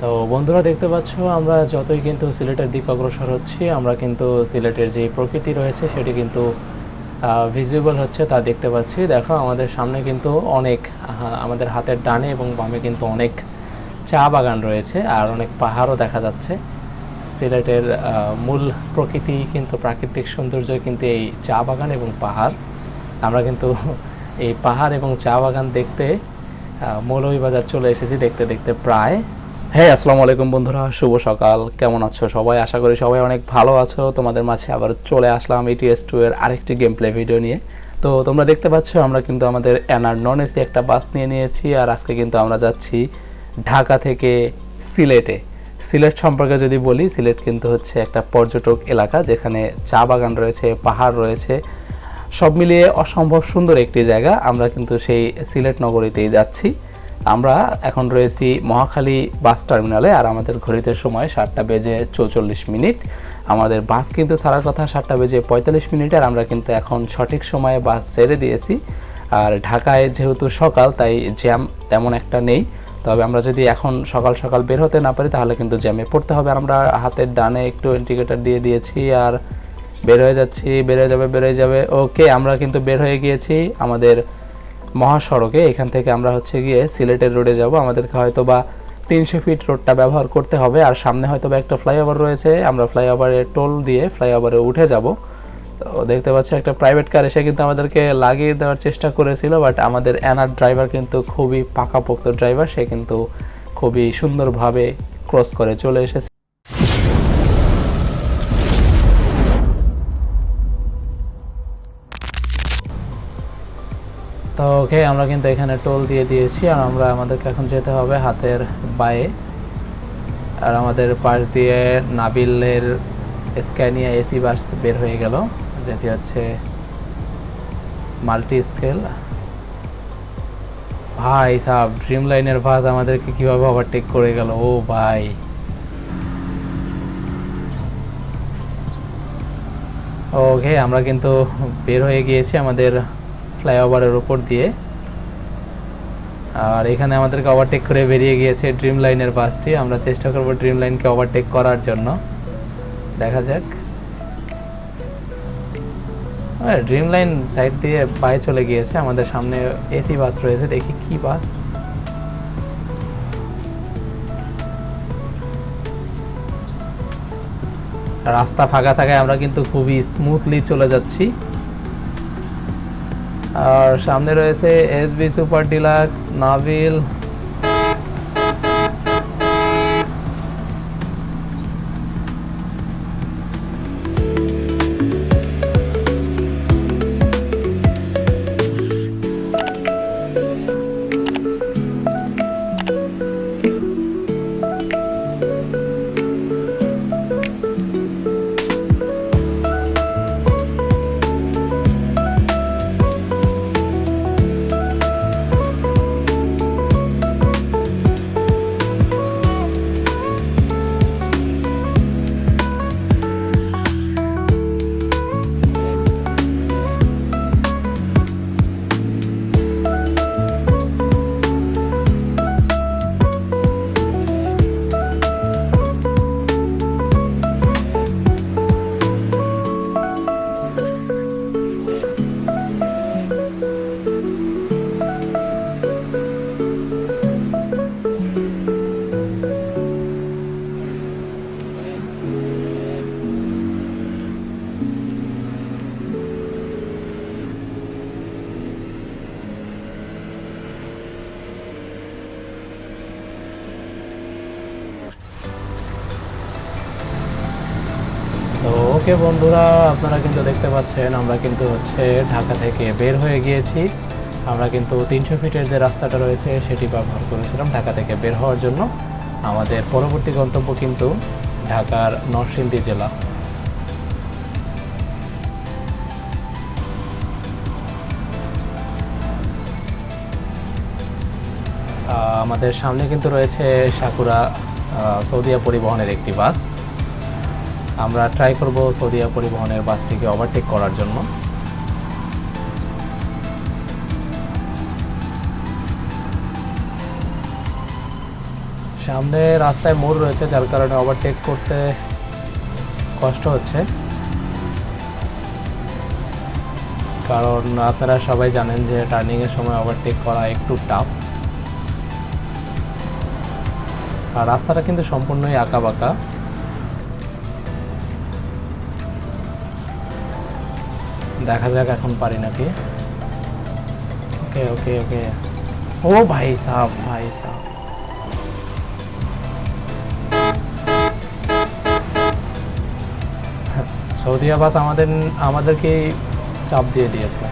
তো বন্ধুরা দেখতে পাচ্ছ, আমরা যতই কিন্তু সিলেটের দিক অগ্রসর হচ্ছি, আমরা কিন্তু সিলেটের যে প্রকৃতি রয়েছে সেটি কিন্তু ভিজিবল হচ্ছে, তা দেখতে পাচ্ছি। দেখো, আমাদের সামনে কিন্তু অনেক আমাদের হাতের ডানে এবং বামে কিন্তু অনেক চা বাগান রয়েছে আর অনেক পাহাড়ও দেখা যাচ্ছে। সিলেটের মূল প্রকৃতি কিন্তু, প্রাকৃতিক সৌন্দর্য কিন্তু এই চা বাগান এবং পাহাড়। আমরা কিন্তু এই পাহাড় এবং চা বাগান দেখতে মৌলভীবাজার চলে এসেছি দেখতে দেখতে প্রায় হ্যাঁ আসসালামু আলাইকুম বন্ধুরা, শুভ সকাল। কেমন আছো সবাই? আশা করি সবাই অনেক ভালো আছো। তোমাদের মাঝে আবার চলে আসলাম ইটিএস টু এর আরেকটি গেম প্লে ভিডিও নিয়ে। তো তোমরা দেখতে পাচ্ছ, আমরা কিন্তু আমাদের এনআর নন এসি একটা বাস নিয়ে নিয়েছি, আর আজকে কিন্তু আমরা যাচ্ছি ঢাকা থেকে সিলেটে। সিলেট সম্পর্কে যদি বলি, সিলেট কিন্তু হচ্ছে একটা পর্যটক এলাকা, যেখানে চা বাগান রয়েছে, পাহাড় রয়েছে, সব মিলিয়ে অসম্ভব সুন্দর একটি জায়গা। আমরা কিন্তু সেই সিলেট নগরীতেই যাচ্ছি। আমরা এখন রয়েছি মহাখালী বাস টার্মিনালে আর আমাদের ঘড়িতে সময় সাতটা বেজে চৌচল্লিশ মিনিট। আমাদের বাস কিন্তু ছাড়ার কথা সাতটা বেজে পঁয়তাল্লিশ মিনিট আর আমরা কিন্তু এখন সঠিক সময়ে বাস ছেড়ে দিয়েছি। আর ঢাকায় যেহেতু সকাল, তাই জ্যাম তেমন একটা নেই। তবে আমরা যদি এখন সকাল সকাল বের হতে না পারি, তাহলে কিন্তু জ্যামে পড়তে হবে। আমরা হাতের ডানে একটু ইন্ডিকেটর দিয়ে দিয়েছি আর বের হয়ে যাচ্ছি, বের হয়ে যাবে, বের হয়ে যাবে। ওকে আমরা কিন্তু বের হয়ে গিয়েছি আমাদের মহাসড়কে, এখান থেকে আমরা হচ্ছে গিয়ে সিলেটের রোডে যাব। আমাদেরকে হয়তো বা তিনশো ফিট রোডটা ব্যবহার করতে হবে। আর সামনে হয়তো বা একটা ফ্লাইওভার রয়েছে। আমরা ফ্লাইওভারে টোল দিয়ে ফ্লাইওভারে উঠে যাব। তো দেখতে পাচ্ছি একটা প্রাইভেট কার এসে কিন্তু আমাদেরকে লাগিয়ে দেওয়ার চেষ্টা করেছিল বাট আমাদের অ্যানার ড্রাইভার কিন্তু খুবই পাকাপোক্ত ড্রাইভার সে কিন্তু খুবই সুন্দরভাবে ক্রস করে চলে এসেছে। তো ওকে, আমরা কিন্তু এখানে টোল দিয়ে দিয়েছি আর আমরা আমাদেরকে এখন যেতে হবে হাতের বায়ে। আর আমাদের পাশ দিয়ে নাবিলের স্ক্যানিয়া এসি বাস বের হয়ে গেল, যেটি হচ্ছে মাল্টি স্কেল ভাই সাহ ড্রিম লাইনের বাস আমাদেরকে কীভাবে ওভারটেক করে গেল? ও ভাই। ওকে, আমরা কিন্তু বের হয়ে গিয়েছি আমাদের ফ্লাইওভারের উপর দিয়ে। আর এখানে আমাদেরকে ওভারটেক করে বেরিয়ে গিয়েছে ড্রিম লাইনের বাসটি। আমরা চেষ্টা করব ড্রিম লাইনকে ওভারটেক করার জন্য। দেখা যাক। ড্রিম লাইন সাইড দিয়ে পায়ে চলে গিয়েছে। আমাদের সামনে এসি বাস রয়েছে। দেখি কি বাস। রাস্তা ফাঁকা থাকায় আমরা কিন্তু খুবই স্মুথলি চলে যাচ্ছি। আর সামনে রয়েছে এসবি সুপার ডিলাক্স নাভিল ওকে বন্ধুরা, আপনারা কিন্তু দেখতে পাচ্ছেন, আমরা কিন্তু হচ্ছে ঢাকা থেকে বের হয়ে গিয়েছি। আমরা কিন্তু তিনশো ফিটের যে রাস্তাটা রয়েছে, সেটি ব্যবহার করেছিলাম ঢাকা থেকে বের হওয়ার জন্য। আমাদের পরবর্তী গন্তব্য কিন্তু ঢাকার নরসিংদী জেলা। আমাদের সামনে কিন্তু রয়েছে সাকুরা সৌদিয়া পরিবহনের একটি বাস। আমরা ট্রাই করব সৌদিয়া পরিবহনের বাসটিকে ওভারটেক করার জন্য। সামনে রাস্তায় মোড় রয়েছে, যার কারণে ওভারটেক করতে কষ্ট হচ্ছে। কারণ আপনারা সবাই জানেন যে টার্নিংয়ের সময় ওভারটেক করা একটু টাফ আর রাস্তাটা কিন্তু সম্পূর্ণই আঁকা বাঁকা দেখা যাক এখন পারি নাকি। ওকে ওকে ওকে ও ভাই সাহ ভাই সাহ সৌদি আবাস আমাদের আমাদেরকে চাপ দিয়ে দিয়েছে।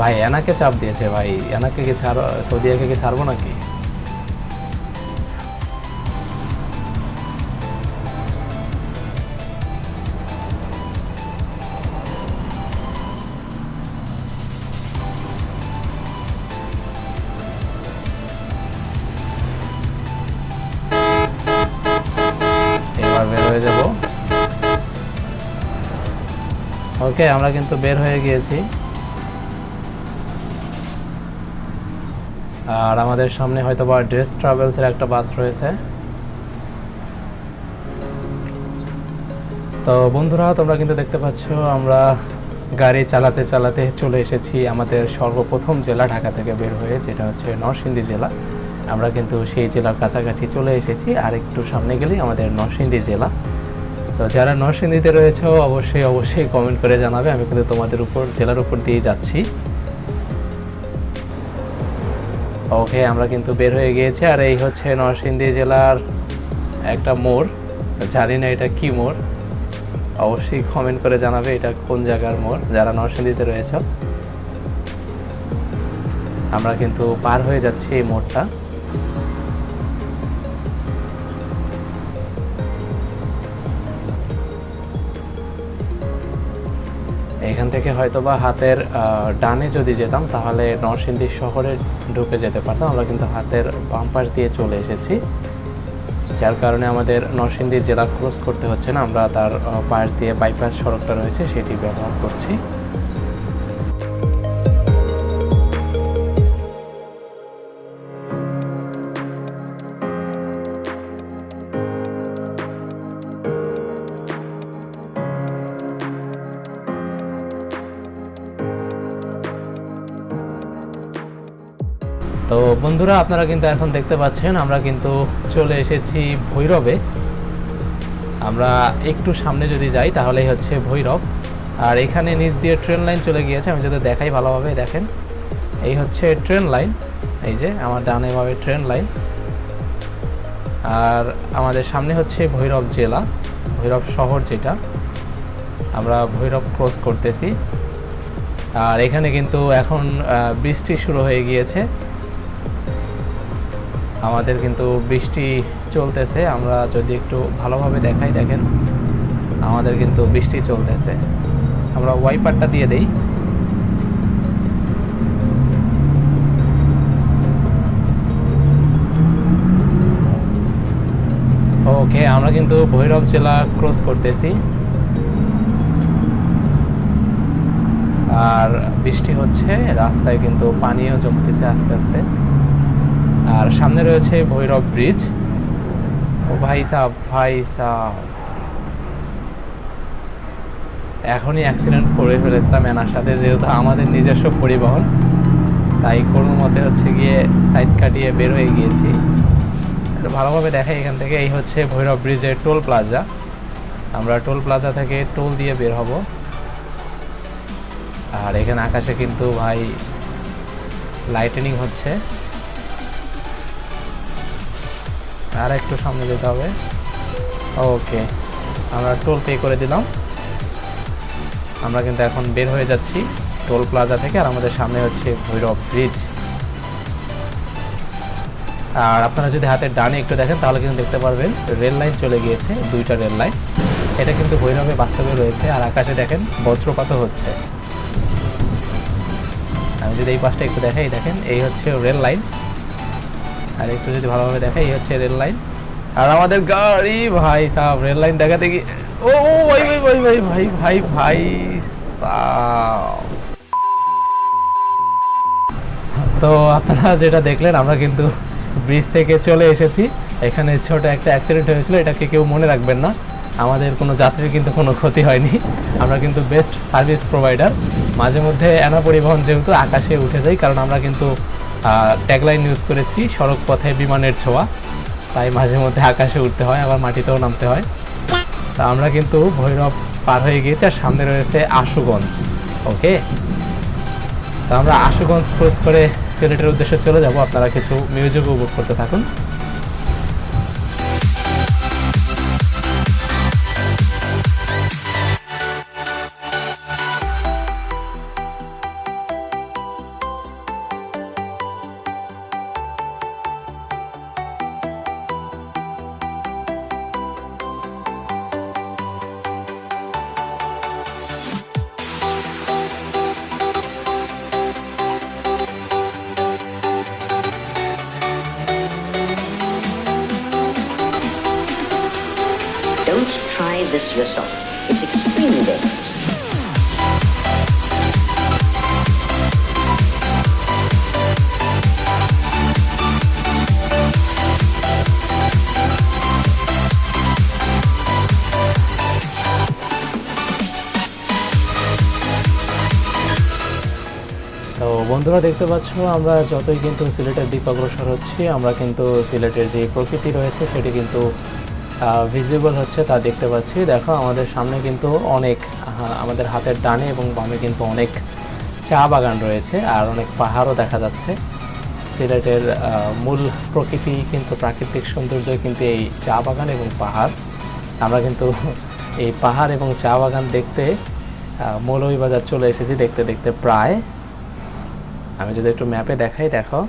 ভাই, এনাকে চাপ দিয়েছে ভাই, এনাকে কি ছাড় সৌদিয়াকে কি ছাড়বো নাকি? ওকে আমরা কিন্তু বের হয়ে গিয়েছি। আর আমাদের সামনে হয়তো বা ড্রেস ট্রাভেলসের একটা বাস রয়েছে। তো বন্ধুরা, তোমরা কিন্তু দেখতে পাচ্ছ, আমরা গাড়ি চালাতে চালাতে চলে এসেছি আমাদের সর্বপ্রথম জেলা ঢাকা থেকে বের হয়ে, যেটা হচ্ছে নরসিংদী জেলা। আমরা কিন্তু সেই জেলার কাছাকাছি চলে এসেছি। আর একটু সামনে গেলেই আমাদের নরসিংদী জেলা। তো যারা নরসিংদীতে রয়েছে, অবশ্যই অবশ্যই কমেন্ট করে জানাবে। আমি কিন্তু তোমাদের উপর, জেলার উপর দিয়ে যাচ্ছি। ওকে আমরা কিন্তু বের হয়ে গিয়েছি। আর এই হচ্ছে নরসিংদী জেলার একটা মোড়। জানি না এটা কি মোড়। অবশ্যই কমেন্ট করে জানাবে এটা কোন জায়গার মোড়, যারা নরসিংদীতে রয়েছে। আমরা কিন্তু পার হয়ে যাচ্ছি এই মোড়টা। এখান থেকে হয়তোবা হাতের ডানে যদি যেতাম, তাহলে নরসিংদী শহরে ঢুকে যেতে পারতাম। আমরা কিন্তু হাতের বাম পাশ দিয়ে চলে এসেছি। যার কারণে আমাদের নরসিংদী জেলা ক্রস করতে হচ্ছে না। আমরা তার পাশ দিয়ে বাইপাস সড়কটা রয়েছে, সেটি ব্যবহার করছি। বন্ধুরা, আপনারা কিন্তু এখন দেখতে পাচ্ছেন, আমরা কিন্তু চলে এসেছি ভৈরবে। আমরা একটু সামনে যদি যাই, তাহলেই হচ্ছে ভৈরব। আর এখানে নিচ দিয়ে ট্রেন লাইন চলে গিয়েছে, আমি যদি দেখাই ভালোভাবে, দেখেন। এই হচ্ছে ট্রেন লাইন এই যে আমার ডানে ভাবে ট্রেন লাইন আর আমাদের সামনে হচ্ছে ভৈরব জেলা, ভৈরব শহর যেটা। আমরা ভৈরব ক্রস করতেছি। আর এখানে কিন্তু এখন বৃষ্টি শুরু হয়ে গিয়েছে। আমাদের কিন্তু বৃষ্টি চলতেছে, আমরা যদি একটু ভালোভাবে দেখাই, দেখেন। আমাদের কিন্তু বৃষ্টি চলতেছে। আমরা ওয়াইপারটা দিয়ে দেই। ওকে, আমরা কিন্তু ভৈরব জেলা ক্রস করতেছি। আর বৃষ্টি হচ্ছে, রাস্তায় কিন্তু পানিও জমতেছে আস্তে আস্তে। আর সামনে রয়েছে ভৈরব ব্রিজ। ও ভাই সাহ ভাই সাহ এখনই অ্যাক্সিডেন্ট করে ফেলেছিলাম এনার সাথে, যেহেতু আমাদের নিজস্ব পরিবহন, তাই কোনো মতে হচ্ছে গিয়ে সাইড কাটিয়ে বের হয়ে গিয়েছি। ভালোভাবে দেখাই এখান থেকে, এই হচ্ছে ভৈরব ব্রিজের টোল প্লাজা। আমরা টোল প্লাজা থেকে টোল দিয়ে বের হব। আর এখানে আকাশে কিন্তু ভাই লাইটেনিং হচ্ছে। আর একটু সামনে যেতে হবে। ওকে, আমরা টোল পে করে দিলাম। আমরা কিন্তু এখন বের হয়ে যাচ্ছি টোল প্লাজা থেকে, আর আমাদের সামনে হচ্ছে ভৈরব ব্রিজ আর আপনারা যদি হাতের ডানে একটু দেখেন, তাহলে কিন্তু দেখতে পারবেন রেল লাইন চলে গিয়েছে, দুইটা রেল লাইন। এটা কিন্তু ভৈরবে বাস্তবে রয়েছে, আর আকাশে দেখেন বজ্রপাতও হচ্ছে। আমি যদি এই পাশটা একটু দেখাই, দেখেন, এই হচ্ছে রেল লাইন। আর একটু যদি ভালোভাবে দেখাই হচ্ছে রেল লাইন। আর আমাদের গাড়ি, ভাই সাহ রেল লাইন দেখাতে গিয়ে ও ভাই ভাই ভাই ভাই ভাই ভাই ভাই তো আপনারা যেটা দেখলেন, আমরা কিন্তু ব্রিজ থেকে চলে এসেছি। এখানে ছোট একটা অ্যাক্সিডেন্ট হয়েছিল, এটাকে কেউ মনে রাখবেন না। আমাদের কোনো যাত্রীর কিন্তু কোনো ক্ষতি হয়নি। আমরা কিন্তু বেস্ট সার্ভিস প্রোভাইডার মাঝে মধ্যে এনা পরিবহন যেহেতু আকাশে উঠে যাই কারণ আমরা কিন্তু ট্যাগলাইন ইউজ করেছি, সড়ক পথে বিমানের ছোঁয়া। তাই মাঝে মধ্যে আকাশে উঠতে হয়, আবার মাটিতেও নামতে হয়। তা আমরা কিন্তু ভৈরব পার হয়ে গিয়েছি, আর সামনে রয়েছে আশুগঞ্জ। ওকে তো আমরা আশুগঞ্জ ক্রস করে সিলেটের উদ্দেশ্যে চলে যাব। আপনারা কিছু মিউজিক উপভোগ করতে থাকুন। তো বন্ধুরা দেখতে পাচ্ছ, আমরা যতই কিন্তু সিলেটের দিক অগ্রসর হচ্ছি, আমরা কিন্তু সিলেটের যে প্রকৃতি রয়েছে সেটি কিন্তু ভিজিবল হচ্ছে তা দেখতে পাচ্ছি। দেখো, আমাদের সামনে কিন্তু অনেক আমাদের হাতের ডানে এবং বামে কিন্তু অনেক চা বাগান রয়েছে আর অনেক পাহাড়ও দেখা যাচ্ছে। সিলেটের মূল প্রকৃতি কিন্তু প্রাকৃতিক সৌন্দর্য কিন্তু এই চা বাগান এবং পাহাড়। আমরা কিন্তু এই পাহাড় এবং চা বাগান দেখতে মৌলভীবাজার চলে এসেছি দেখতে দেখতে প্রায়। আমি যদি একটু ম্যাপে দেখাই, দেখো।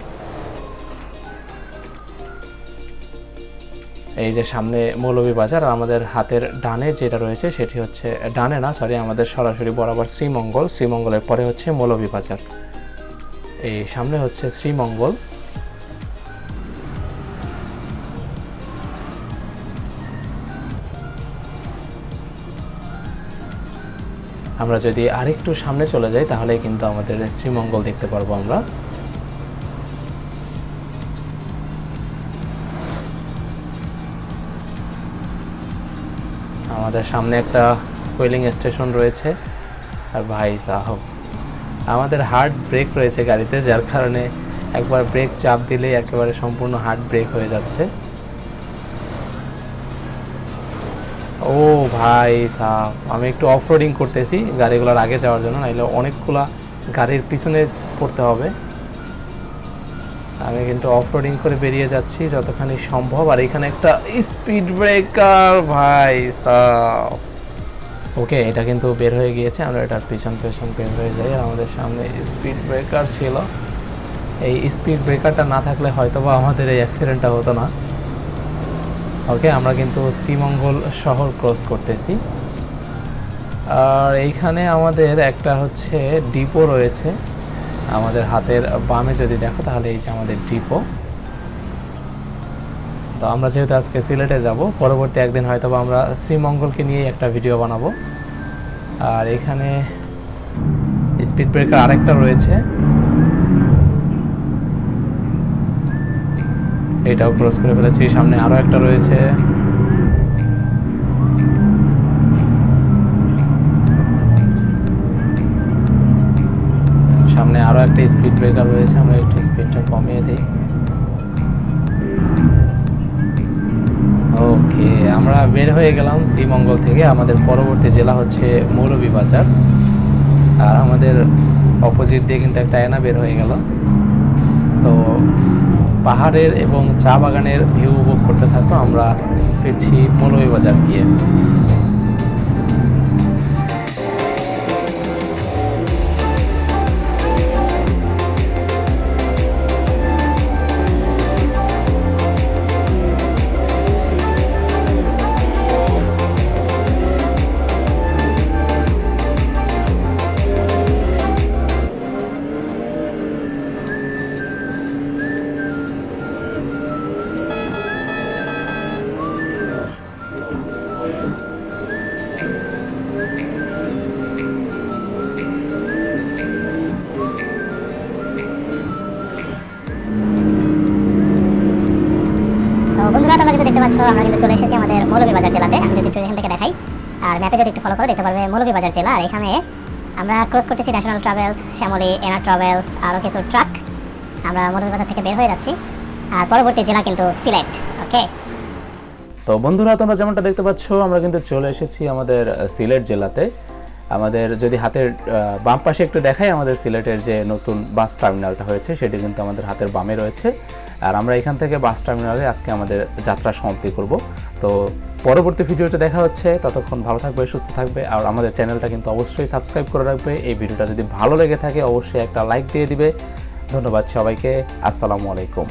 এই যে সামনে মৌলভীবাজার আর আমাদের হাতের ডানে যেটা রয়েছে, সেটি হচ্ছে ডানে না সরি আমাদের সরাসরি বরাবর শ্রীমঙ্গল। শ্রীমঙ্গলের পরে হচ্ছে মৌলভী বাজার। এই সামনে হচ্ছে শ্রীমঙ্গল। আমরা যদি আরেকটু সামনে চলে যাই তাহলে কিন্তু আমাদের শ্রীমঙ্গল দেখতে পারব আমরা। আমাদের সামনে একটা ফুয়েলিং স্টেশন রয়েছে। আর ভাই সাহব আমাদের হার্ড ব্রেক রয়েছে গাড়িতে, যার কারণে একবার ব্রেক চাপ দিলেই একেবারে সম্পূর্ণ হার্ড ব্রেক হয়ে যাচ্ছে। ভাই সাহ আমি একটু অফ রোডিং করতেছি গাড়িগুলোর আগে যাওয়ার জন্য, নাইলে অনেকগুলা গাড়ির পিছনে পড়তে হবে। আমি কিন্তু অফ রোডিং করে বেরিয়ে যাচ্ছি যতখানি সম্ভব। আর এখানে একটা স্পিড ব্রেকার ভাই সাহ ওকে এটা কিন্তু বের হয়ে গিয়েছে, আমরা এটার পিছন পেছন বের হয়ে যাই। আর আমাদের সামনে স্পিড ব্রেকার ছিল। এই স্পিড ব্রেকারটা না থাকলে হয়তোবা আমাদের এই অ্যাক্সিডেন্টটা হতো না। ওকে, আমরা কিন্তু শ্রীমঙ্গল শহর ক্রস করতেছি। আর এইখানে আমাদের একটা হচ্ছে ডিপো রয়েছে। আমাদের হাতের বামে যদি দেখো, তাহলে এই যে আমাদের ডিপো তো আমরা যেহেতু আজকে সিলেটে যাব, পরবর্তী একদিন হয়তো আমরা শ্রীমঙ্গলকে নিয়েই একটা ভিডিও বানাবো। আর এখানে স্পিড ব্রেকার আরেকটা রয়েছে। এটাও ক্রস করে ফেলেছি। সামনে আরও একটা রয়েছে। সামনে আরও একটা স্পিড ব্রেকার রয়েছে, আমরা একটু স্পিডটা কমিয়ে দিই। ওকে আমরা বের হয়ে গেলাম শ্রীমঙ্গল থেকে। আমাদের পরবর্তী জেলা হচ্ছে মৌলভীবাজার আর আমাদের অপোজিট দিয়ে কিন্তু একটা আয়না বের হয়ে গেল। তো পাহাড়ের এবং চা বাগানের ভিউ উপভোগ করতে থাকব আমরা ফিরছি মৌলভীবাজার গিয়ে। পাচ্ছ আমরা কিন্তু চলে এসেছি আমাদের মৌলভীবাজার জেলাতে। আমি যদি একটু এখান থেকে দেখাই, আর ম্যাপে যদি একটু ফলো করো দেখতে পারবে মৌলভীবাজার জেলা। আর এখানে আমরা ক্রস করতেছি ন্যাশনাল ট্রাভেলস শ্যামলী এনার ট্রাভেলস আরও কিছু ট্রাক আমরা মৌলভীবাজার থেকে বের হয়ে যাচ্ছি। আর পরবর্তী জেলা কিন্তু সিলেট ওকে তো বন্ধুরা, তোমরা যেমনটা দেখতে পাচ্ছ, আমরা কিন্তু চলে এসেছি আমাদের সিলেট জেলাতে। আমাদের যদি হাতের বাম পাশে একটু দেখাই আমাদের সিলেটের যে নতুন বাস টার্মিনালটা হয়েছে, সেটি কিন্তু আমাদের হাতের বামে রয়েছে। আর আমরা এখান থেকে বাস টার্মিনালে আজকে আমাদের যাত্রা সমাপ্তি করব। তো পরবর্তী ভিডিওতে দেখা হচ্ছে। ততক্ষণ ভালো থাকবে, সুস্থ থাকবে আর আমাদের চ্যানেলটা কিন্তু অবশ্যই সাবস্ক্রাইব করে রাখবে। এই ভিডিওটা যদি ভালো লেগে থাকে, অবশ্যই একটা লাইক দিয়ে দিবে। ধন্যবাদ সবাইকে। আসসালামু আলাইকুম।